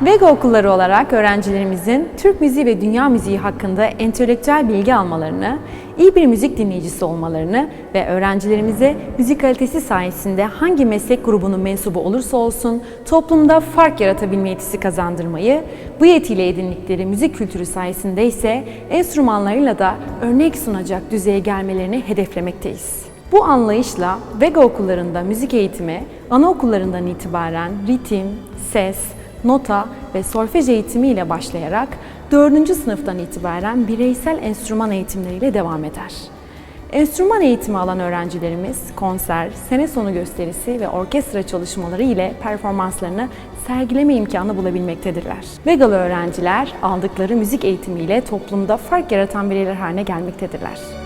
Vega okulları olarak öğrencilerimizin Türk müziği ve dünya müziği hakkında entelektüel bilgi almalarını, iyi bir müzik dinleyicisi olmalarını ve öğrencilerimize müzik kalitesi sayesinde hangi meslek grubunun mensubu olursa olsun toplumda fark yaratabilme yetisi kazandırmayı, bu yetiyle edindikleri müzik kültürü sayesinde ise enstrümanlarıyla da örnek sunacak düzeye gelmelerini hedeflemekteyiz. Bu anlayışla Vega okullarında müzik eğitimi anaokullarından itibaren ritim, ses, nota ve solfej eğitimi ile başlayarak 4. sınıftan itibaren bireysel enstrüman eğitimleriyle devam eder. Enstrüman eğitimi alan öğrencilerimiz konser, sene sonu gösterisi ve orkestra çalışmaları ile performanslarını sergileme imkanı bulabilmektedirler. Vegalı öğrenciler aldıkları müzik eğitimiyle toplumda fark yaratan bireyler haline gelmektedirler.